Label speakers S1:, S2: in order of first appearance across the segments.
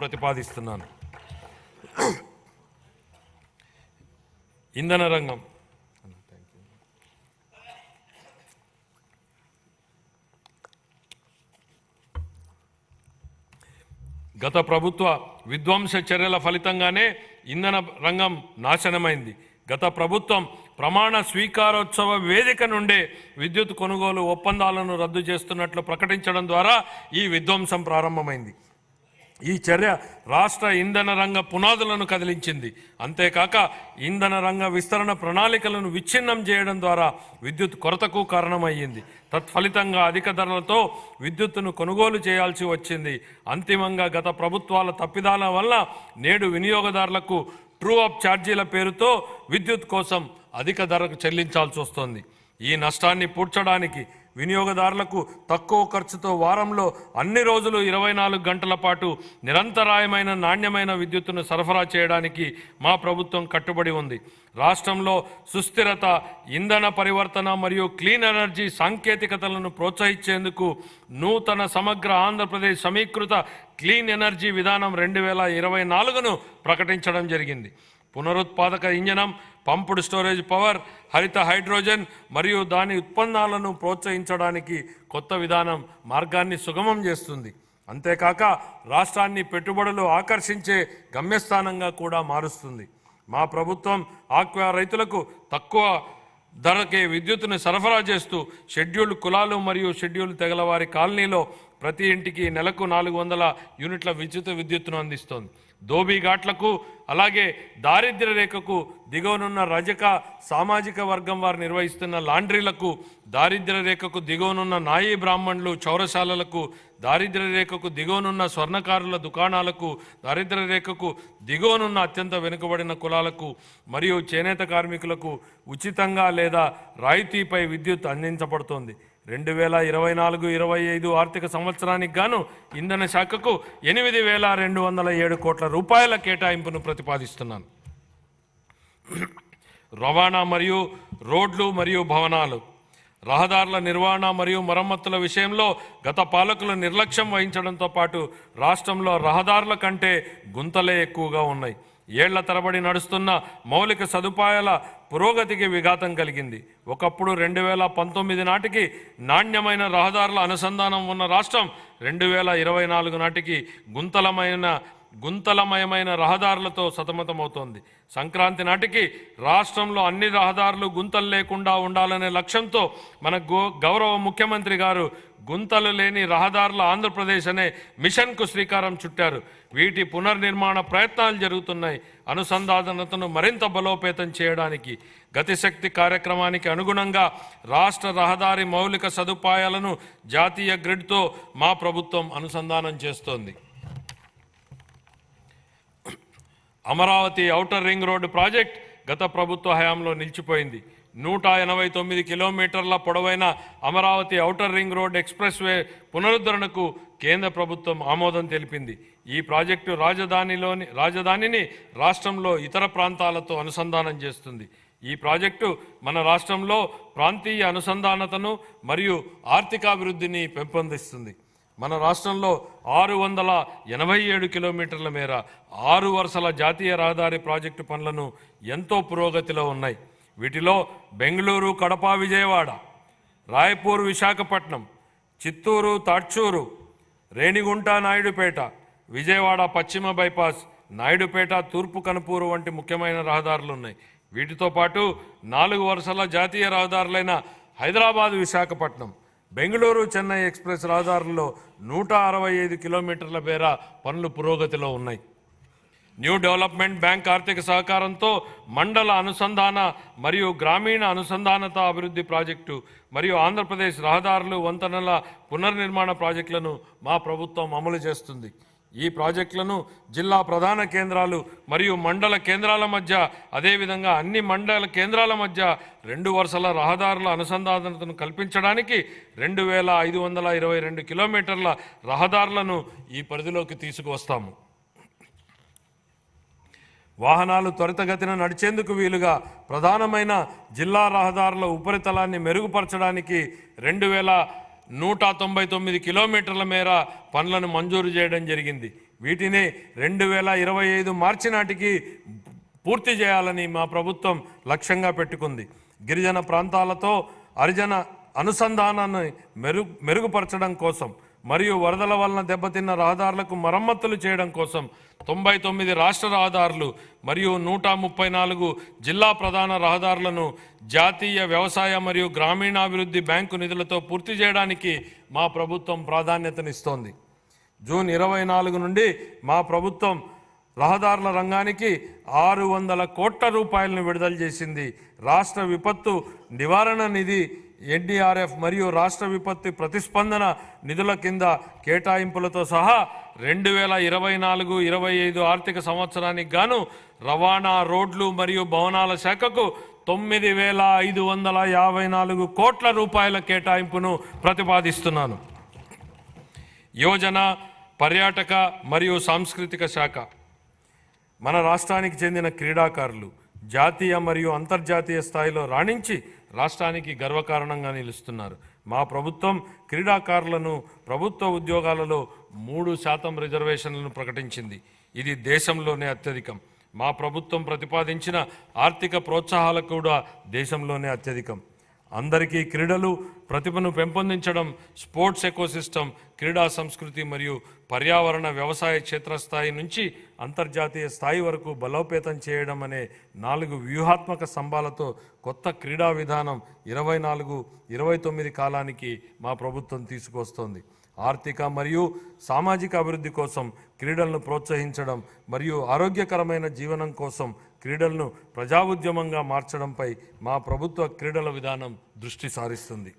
S1: ప్రతిపాదిస్తున్నాను. ఇంధన రంగం. గత ప్రభుత్వ విధ్వంస చర్యల ఫలితంగానే ఇంధన రంగం నాశనమైంది. గత ప్రభుత్వం ప్రమాణ స్వీకారోత్సవ వేదిక నుండే విద్యుత్ కొనుగోలు ఒప్పందాలను రద్దు చేస్తున్నట్లు ప్రకటించడం ద్వారా ఈ విధ్వంసం ప్రారంభమైంది. ఈ చర్య రాష్ట్ర ఇంధన రంగ పునాదులను కదిలించింది. అంతేకాక ఇంధన రంగ విస్తరణ ప్రణాళికలను విచ్ఛిన్నం చేయడం ద్వారా విద్యుత్ కొరతకు కారణమయ్యింది. తత్ఫలితంగా అధిక ధరలతో విద్యుత్తును కొనుగోలు చేయాల్సి వచ్చింది. అంతిమంగా గత ప్రభుత్వాల తప్పిదాల వల్ల నేడు వినియోగదారులకు ట్రూ అప్ ఛార్జీల పేరుతో విద్యుత్ కోసం అధిక ధరకు చెల్లించాల్సి వస్తోంది ఈ నష్టాన్ని పూడ్చడానికి వినియోగదారులకు తక్కువ ఖర్చుతో వారంలో అన్ని రోజులు ఇరవై నాలుగు గంటల పాటు నిరంతరాయమైన నాణ్యమైన విద్యుత్తును సరఫరా చేయడానికి మా ప్రభుత్వం కట్టుబడి ఉంది. రాష్ట్రంలో సుస్థిరత ఇంధన పరివర్తన మరియు క్లీన్ ఎనర్జీ సాంకేతికతలను ప్రోత్సహించేందుకు నూతన సమగ్ర ఆంధ్రప్రదేశ్ సమీకృత క్లీన్ ఎనర్జీ విధానం రెండు వేల ఇరవై నాలుగును ప్రకటించడం జరిగింది. పునరుత్పాదక ఇంజనం పంపుడు స్టోరేజ్ పవర్ హరిత హైడ్రోజన్ మరియు దాని ఉత్పన్నాలను ప్రోత్సహించడానికి కొత్త విధానం మార్గాన్ని సుగమం చేస్తుంది. అంతేకాక రాష్ట్రాన్ని పెట్టుబడులు ఆకర్షించే గమ్యస్థానంగా కూడా మారుస్తుంది. మా ప్రభుత్వం ఆక్వా రైతులకు తక్కువ ధరకే విద్యుత్తును సరఫరా చేస్తూ షెడ్యూల్డ్ కులాలు మరియు షెడ్యూల్ తెగల వారి కాలనీలో ప్రతి ఇంటికి నెలకు నాలుగు వందల యూనిట్ల విద్యుత్ విద్యుత్తును అందిస్తోంది. ధోబీఘాట్లకు అలాగే దారిద్ర్య రేఖకు దిగువనున్న రజక సామాజిక వర్గం వారు నిర్వహిస్తున్న లాండ్రీలకు దారిద్ర్య రేఖకు దిగువనున్న నాయీ బ్రాహ్మణులు చౌరశాలలకు దారిద్ర్య రేఖకు దిగువనున్న స్వర్ణకారుల దుకాణాలకు దారిద్ర్య రేఖకు దిగువనున్న అత్యంత వెనుకబడిన కులాలకు మరియు చేనేత కార్మికులకు ఉచితంగా లేదా రాయితీపై విద్యుత్ అందించబడుతోంది. రెండు వేల ఇరవై నాలుగు ఇరవై ఐదు ఆర్థిక సంవత్సరానికి గాను ఇంధన శాఖకు ఎనిమిది వేల రెండు వందల ఏడు కోట్ల రూపాయల కేటాయింపును ప్రతిపాదిస్తున్నాను. రవాణా మరియు రోడ్లు మరియు భవనాలు రహదారుల నిర్వహణ మరియు మరమ్మతుల విషయంలో గత పాలకులు నిర్లక్ష్యం వహించడంతో పాటు రాష్ట్రంలో రహదారుల కంటే గుంతలే ఎక్కువగా ఉన్నాయి. ఏళ్ళ తరబడి నడుస్తున్న మౌలిక సదుపాయాల పురోగతికి విఘాతం కలిగింది. ఒకప్పుడు రెండు వేల పంతొమ్మిది నాటికి నాణ్యమైన రహదారుల అనుసంధానం ఉన్న రాష్ట్రం రెండు వేల ఇరవై నాలుగు నాటికి గుంతలమైన గుంతలమయమైన రహదారులతో సతమతమవుతోంది. సంక్రాంతి నాటికి రాష్ట్రంలో అన్ని రహదారులు గుంతలు లేకుండా ఉండాలనే లక్ష్యంతో మన గో గౌరవ ముఖ్యమంత్రి గారు గుంతలు లేని రహదారుల ఆంధ్రప్రదేశ్ అనే మిషన్కు శ్రీకారం చుట్టారు. వీటి పునర్నిర్మాణ ప్రయత్నాలు జరుగుతున్నాయి. అనుసంధానతను మరింత బలోపేతం చేయడానికి గతిశక్తి కార్యక్రమానికి అనుగుణంగా రాష్ట్ర రహదారి మౌలిక సదుపాయాలను జాతీయ గ్రిడ్తో మా ప్రభుత్వం అనుసంధానం చేస్తోంది. Amaravati outer ring road project గత ప్రభుత్వ హయాంలో నిలిచిపోయింది. నూట ఎనభై తొమ్మిది కిలోమీటర్ల పొడవైన Amaravati outer ring road expressway పునరుద్ధరణకు కేంద్ర ప్రభుత్వం ఆమోదం తెలిపింది. ఈ ప్రాజెక్టు రాజధానిలోని రాజధానిని రాష్ట్రంలో ఇతర ప్రాంతాలతో అనుసంధానం చేస్తుంది. ఈ ప్రాజెక్టు మన రాష్ట్రంలో ప్రాంతీయ అనుసంధానతను మరియు ఆర్థికాభివృద్ధిని పెంపొందిస్తుంది. మన రాష్ట్రంలో ఆరు వందల ఎనభై ఏడు కిలోమీటర్ల మేర ఆరు వరుసల జాతీయ రహదారి ప్రాజెక్టు పనులను ఎంతో పురోగతిలో ఉన్నాయి. వీటిలో బెంగళూరు కడప విజయవాడ రాయపూర్ విశాఖపట్నం చిత్తూరు తాడ్చూరు రేణిగుంట నాయుడుపేట విజయవాడ పశ్చిమ బైపాస్ నాయుడుపేట తూర్పు కనుపూరు వంటి ముఖ్యమైన రహదారులు ఉన్నాయి. వీటితో పాటు నాలుగు వరుసల జాతీయ రహదారులైన హైదరాబాద్ విశాఖపట్నం బెంగళూరు చెన్నై ఎక్స్ప్రెస్ రహదారుల్లో నూట అరవై ఐదు కిలోమీటర్ల మేర పనులు పురోగతిలో ఉన్నాయి. న్యూ డెవలప్మెంట్ బ్యాంక్ ఆర్థిక సహకారంతో మండల అనుసంధాన మరియు గ్రామీణ అనుసంధానత అభివృద్ధి ప్రాజెక్టు మరియు ఆంధ్రప్రదేశ్ రహదారులు వంతెనల పునర్నిర్మాణ ప్రాజెక్టులను మా ప్రభుత్వం అమలు చేస్తుంది. ఈ ప్రాజెక్టులను జిల్లా ప్రధాన కేంద్రాలు మరియు మండల కేంద్రాల మధ్య అదేవిధంగా అన్ని మండల కేంద్రాల మధ్య రెండు వరుసల రహదారుల అనుసంధానతను కల్పించడానికి రెండు వేల ఐదు వందల ఇరవై రెండు కిలోమీటర్ల రహదారులను ఈ పరిధిలోకి తీసుకువస్తాము. వాహనాలు త్వరితగతిన నడిచేందుకు వీలుగా ప్రధానమైన జిల్లా రహదారుల ఉపరితలాన్ని మెరుగుపరచడానికి రెండు వేల నూట తొంభై తొమ్మిది కిలోమీటర్ల మేర పనులను మంజూరు చేయడం జరిగింది. వీటిని రెండు వేల ఇరవై ఐదు మార్చి నాటికి పూర్తి చేయాలని మా ప్రభుత్వం లక్ష్యంగా పెట్టుకుంది. గిరిజన ప్రాంతాలతో హరిజన అనుసంధానాన్ని మెరుగు మెరుగుపరచడం కోసం మరియు వరదల వలన దెబ్బతిన్న రహదారులకు మరమ్మతులు చేయడం కోసం తొంభై తొమ్మిది రాష్ట్ర రహదారులు మరియు నూట ముప్పై నాలుగు జిల్లా ప్రధాన రహదారులను జాతీయ వ్యవసాయ మరియు గ్రామీణాభివృద్ధి బ్యాంకు నిధులతో పూర్తి చేయడానికి మా ప్రభుత్వం ప్రాధాన్యతనిస్తోంది. జూన్ ఇరవై నాలుగు నుండి మా ప్రభుత్వం రహదారుల రంగానికి ఆరు వందల కోట్ల రూపాయలను విడుదల చేసింది. రాష్ట్ర విపత్తు నివారణ నిధి ఎన్డీఆర్ఎఫ్ మరియు రాష్ట్ర విపత్తి ప్రతిస్పందన నిధుల కింద కేటాయింపులతో సహా రెండు వేల ఇరవై నాలుగు ఇరవై ఐదు ఆర్థిక సంవత్సరానికి గాను రవాణా రోడ్లు మరియు భవనాల శాఖకు తొమ్మిది వేల ఐదు వందల యాభై నాలుగు కోట్ల రూపాయల కేటాయింపును ప్రతిపాదిస్తున్నాను. యోజన పర్యాటక మరియు సాంస్కృతిక శాఖ. మన రాష్ట్రానికి చెందిన క్రీడాకారులు జాతీయ మరియు అంతర్జాతీయ స్థాయిలో రాణించి రాష్ట్రానికి గర్వకారణంగా నిలుస్తున్నారు. మా ప్రభుత్వం క్రీడాకారులను ప్రభుత్వ ఉద్యోగాలలో మూడు శాతం రిజర్వేషన్లను ప్రకటించింది. ఇది దేశంలోనే అత్యధికం. మా ప్రభుత్వం ప్రతిపాదించిన ఆర్థిక ప్రోత్సాహాలు కూడా దేశంలోనే అత్యధికం. అందరికీ క్రీడలు ప్రతిభను పెంపొందించడం స్పోర్ట్స్ ఎకోసిస్టమ్ క్రీడా సంస్కృతి మరియు పర్యావరణ వ్యవసాయ క్షేత్రస్థాయి నుంచి అంతర్జాతీయ స్థాయి వరకు బలోపేతం చేయడం అనే నాలుగు వ్యూహాత్మక స్తంభాలతో కొత్త క్రీడా విధానం ఇరవై నాలుగు ఇరవై తొమ్మిది కాలానికి మా ప్రభుత్వం తీసుకొస్తోంది. ఆర్థిక మరియు సామాజిక అభివృద్ధి కోసం క్రీడలను ప్రోత్సహించడం మరియు ఆరోగ్యకరమైన జీవనం కోసం క్రీడలను ప్రజా ఉద్యమంగా మార్చడంపై మా ప్రభుత్వ క్రీడల విధానం దృష్టి సారిస్తుంది.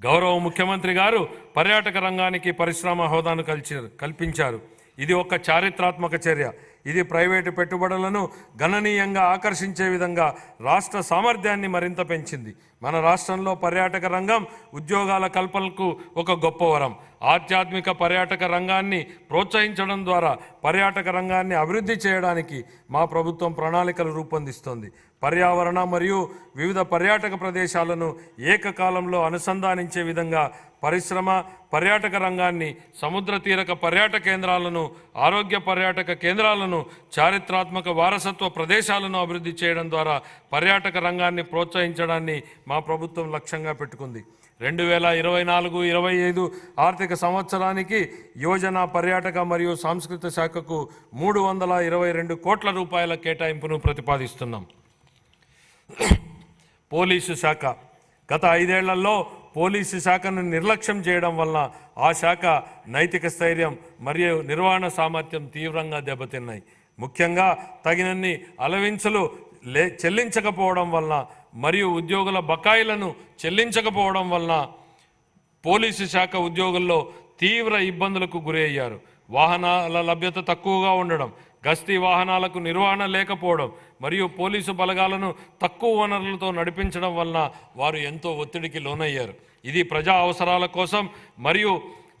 S1: గౌరవ ముఖ్యమంత్రి గారు పర్యాటక రంగానికి పరిశ్రమ హోదాను కల్చారు కల్పించారు. ఇది ఒక చారిత్రాత్మక చర్య. ఇది ప్రైవేటు పెట్టుబడులను గణనీయంగా ఆకర్షించే విధంగా రాష్ట్ర సామర్థ్యాన్ని మరింత పెంచింది. మన రాష్ట్రంలో పర్యాటక రంగం ఉద్యోగాల కల్పనకు ఒక గొప్ప వరం. ఆధ్యాత్మిక పర్యాటక రంగాన్ని ప్రోత్సహించడం ద్వారా పర్యాటక రంగాన్ని అభివృద్ధి చేయడానికి మా ప్రభుత్వం ప్రణాళికలు రూపొందిస్తోంది. పర్యావరణ మరియు వివిధ పర్యాటక ప్రదేశాలను ఏకకాలంలో అనుసంధానించే విధంగా పరిశ్రమ పర్యాటక రంగాన్ని సముద్ర తీరక పర్యాటక కేంద్రాలను ఆరోగ్య పర్యాటక కేంద్రాలను చారిత్రాత్మక వారసత్వ ప్రదేశాలను అభివృద్ధి చేయడం ద్వారా పర్యాటక రంగాన్ని ప్రోత్సహించడాన్ని మా ప్రభుత్వం లక్ష్యంగా పెట్టుకుంది. రెండు వేల ఇరవై నాలుగు ఇరవై ఐదు ఆర్థిక సంవత్సరానికి యోజన పర్యాటక మరియు సాంస్కృతిక శాఖకు మూడు వందల ఇరవై రెండు కోట్ల రూపాయల కేటాయింపును ప్రతిపాదిస్తున్నాం. పోలీసు శాఖ. గత ఐదేళ్ళలో పోలీసు శాఖను నిర్లక్ష్యం చేయడం వలన ఆ శాఖ నైతిక స్థైర్యం మరియు నిర్వహణ సామర్థ్యం తీవ్రంగా దెబ్బతిన్నాయి. ముఖ్యంగా తగినన్ని అలవించలు లే చెల్లించకపోవడం వలన మరియు ఉద్యోగుల బకాయిలను చెల్లించకపోవడం వలన పోలీసు శాఖ ఉద్యోగుల్లో తీవ్ర ఇబ్బందులకు గురయ్యారు. వాహనాల లభ్యత తక్కువగా ఉండడం గస్తీ వాహనాలకు నిర్వహణ లేకపోవడం మరియు పోలీసు బలగాలను తక్కువ వనరులతో నడిపించడం వలన వారు ఎంతో ఒత్తిడికి లోనయ్యారు. ఇది ప్రజా అవసరాల కోసం మరియు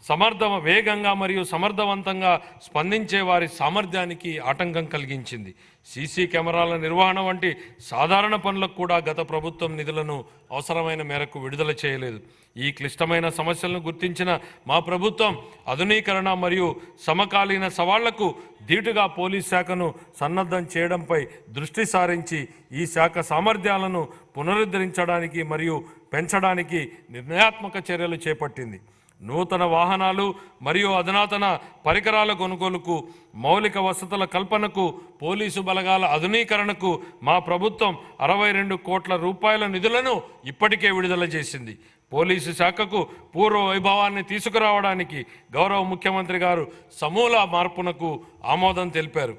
S1: సమర్థ వేగంగా మరియు సమర్థవంతంగా స్పందించే వారి సామర్థ్యానికి ఆటంకం కలిగించింది. సీసీ కెమెరాల నిర్వహణ వంటి సాధారణ పనులకు కూడా గత ప్రభుత్వం నిధులను అవసరమైన మేరకు విడుదల చేయలేదు. ఈ క్లిష్టమైన సమస్యలను గుర్తించిన మా ప్రభుత్వం ఆధునీకరణ మరియు సమకాలీన సవాళ్ళకు ధీటుగా పోలీస్ శాఖను సన్నద్ధం చేయడంపై దృష్టి సారించి ఈ శాఖ సామర్థ్యాలను పునరుద్ధరించడానికి మరియు పెంచడానికి నిర్ణయాత్మక చర్యలు చేపట్టింది. నూతన వాహనాలు మరియు అధునాతన పరికరాల కొనుగోలుకు మౌలిక వసతుల కల్పనకు పోలీసు బలగాల ఆధునీకరణకు మా ప్రభుత్వం అరవై రెండు కోట్ల రూపాయల నిధులను ఇప్పటికే విడుదల చేసింది. పోలీసు శాఖకు పూర్వ వైభవాన్ని తీసుకురావడానికి గౌరవ ముఖ్యమంత్రి గారు సమూల మార్పునకు ఆమోదం తెలిపారు.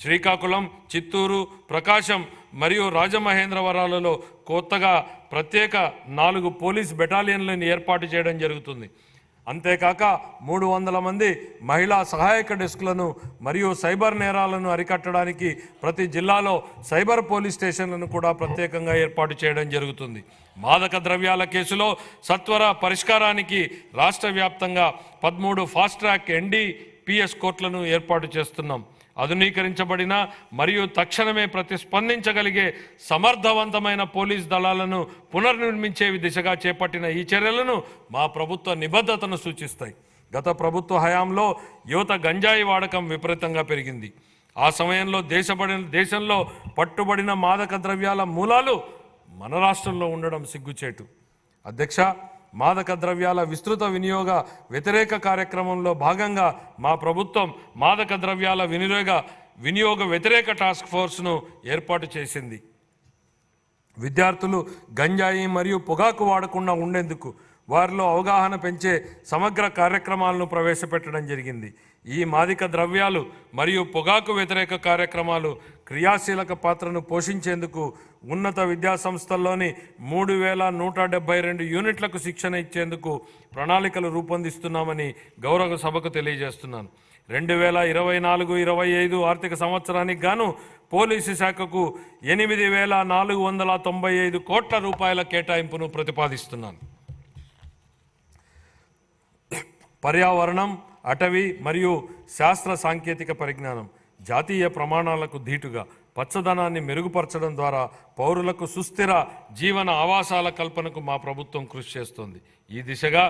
S1: శ్రీకాకుళం చిత్తూరు ప్రకాశం మరియు రాజమహేంద్రవరాలలో కొత్తగా ప్రత్యేక నాలుగు పోలీస్ బెటాలియన్లను ఏర్పాటు చేయడం జరుగుతుంది. అంతేకాక మూడు వందల మంది మహిళా సహాయక డెస్క్లను మరియు సైబర్ నేరాలను అరికట్టడానికి ప్రతి జిల్లాలో సైబర్ పోలీస్ స్టేషన్లను కూడా ప్రత్యేకంగా ఏర్పాటు చేయడం జరుగుతుంది. మాదక ద్రవ్యాల కేసులో సత్వర పరిష్కారానికి రాష్ట్ర వ్యాప్తంగా పదమూడు ఫాస్ట్ ట్రాక్ ఎన్డీపీఎస్ కోర్టులను ఏర్పాటు చేస్తున్నాం. ఆధునీకరించబడిన మరియు తక్షణమే ప్రతిస్పందించగలిగే సమర్థవంతమైన పోలీస్ దళాలను పునర్నిర్మించే దిశగా చేపట్టిన ఈ చర్యలను మా ప్రభుత్వ నిబద్ధతను సూచిస్తాయి. గత ప్రభుత్వ హయాంలో యువత గంజాయి వాడకం విపరీతంగా పెరిగింది. ఆ సమయంలో దేశపడిన దేశంలో పట్టుబడిన మాదక ద్రవ్యాల మూలాలు మన రాష్ట్రంలో ఉండడం సిగ్గుచేటు. అధ్యక్ష మాదక ద్రవ్యాల విస్తృత వినియోగ వ్యతిరేక కార్యక్రమంలో భాగంగా మా ప్రభుత్వం మాదక ద్రవ్యాల వినియోగ వినియోగ వ్యతిరేక టాస్క్ ఫోర్స్ను ఏర్పాటు చేసింది. విద్యార్థులు గంజాయి మరియు పొగాకు వాడకుండా ఉండేందుకు వారిలో అవగాహన పెంచే సమగ్ర కార్యక్రమాలను ప్రవేశపెట్టడం జరిగింది. ఈ మాదిక ద్రవ్యాలు మరియు పొగాకు వ్యతిరేక కార్యక్రమాలు క్రియాశీలక పాత్రను పోషించేందుకు ఉన్నత విద్యాసంస్థల్లోని మూడు వేల నూట డెబ్బై రెండు యూనిట్లకు శిక్షణ ఇచ్చేందుకు ప్రణాళికలు రూపొందిస్తున్నామని గౌరవ సభకు తెలియజేస్తున్నాను. రెండు వేల ఇరవై నాలుగు ఇరవై ఐదు ఆర్థిక సంవత్సరానికి గాను పోలీసు శాఖకు ఎనిమిది వేల నాలుగు వందల తొంభై ఐదు కోట్ల రూపాయల కేటాయింపును ప్రతిపాదిస్తున్నాను. పర్యావరణం అటవీ మరియు శాస్త్ర సాంకేతిక పరిజ్ఞానం జాతీయ ప్రమాణాలకు ధీటుగా పచ్చదనాన్ని మెరుగుపరచడం ద్వారా పౌరులకు సుస్థిర జీవన ఆవాసాల కల్పనకు మా ప్రభుత్వం కృషి చేస్తోంది. ఈ దిశగా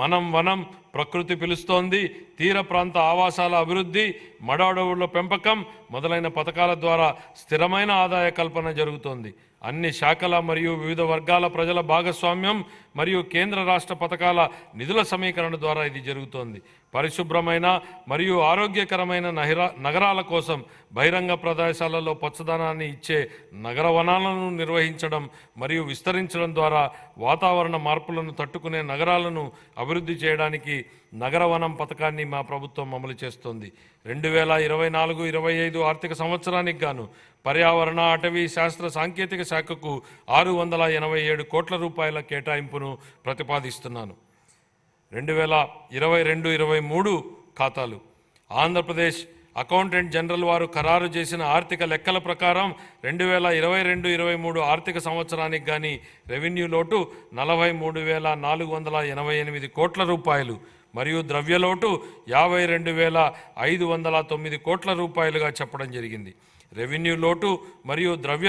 S1: మనం వనం ప్రకృతి పిలుస్తోంది. తీర ప్రాంత ఆవాసాల అభివృద్ధి మడ అడవుల పెంపకం మొదలైన పథకాల ద్వారా స్థిరమైన ఆదాయ కల్పన జరుగుతోంది. అన్ని శాఖల మరియు వివిధ వర్గాల ప్రజల భాగస్వామ్యం మరియు కేంద్ర రాష్ట్ర పథకాల నిధుల సమీకరణ ద్వారా ఇది జరుగుతోంది. పరిశుభ్రమైన మరియు ఆరోగ్యకరమైన నహిర నగరాల కోసం బహిరంగ ప్రదేశాలలో పచ్చదనాన్ని ఇచ్చే నగర వనాలను నిర్వహించడం మరియు విస్తరించడం ద్వారా వాతావరణ మార్పులను తట్టుకునే నగరాలను అభివృద్ధి చేయడానికి నగర వనం పథకాన్ని మా ప్రభుత్వం అమలు చేస్తోంది. రెండు వేల ఇరవై నాలుగు ఇరవై ఐదు ఆర్థిక సంవత్సరానికి గాను పర్యావరణ అటవీ శాస్త్ర సాంకేతిక శాఖకు ఆరు వందల ఎనభై ఏడు కోట్ల రూపాయల కేటాయింపును ప్రతిపాదిస్తున్నాను. రెండు వేల ఇరవై రెండు ఇరవై మూడు ఖాతాలు. ఆంధ్రప్రదేశ్ అకౌంటెంట్ జనరల్ వారు ఖరారు చేసిన ఆర్థిక లెక్కల ప్రకారం రెండు వేల ఇరవై రెండు ఇరవై మూడు ఆర్థిక సంవత్సరానికి కానీ రెవెన్యూ లోటు నలభై మూడు వేల నాలుగు వందల ఎనభై ఎనిమిది కోట్ల రూపాయలు మరియు ద్రవ్యలోటు యాభై రెండు వేల ఐదు వందల తొమ్మిది కోట్ల రూపాయలుగా చెప్పడం జరిగింది. రెవెన్యూ లోటు మరియు ద్రవ్య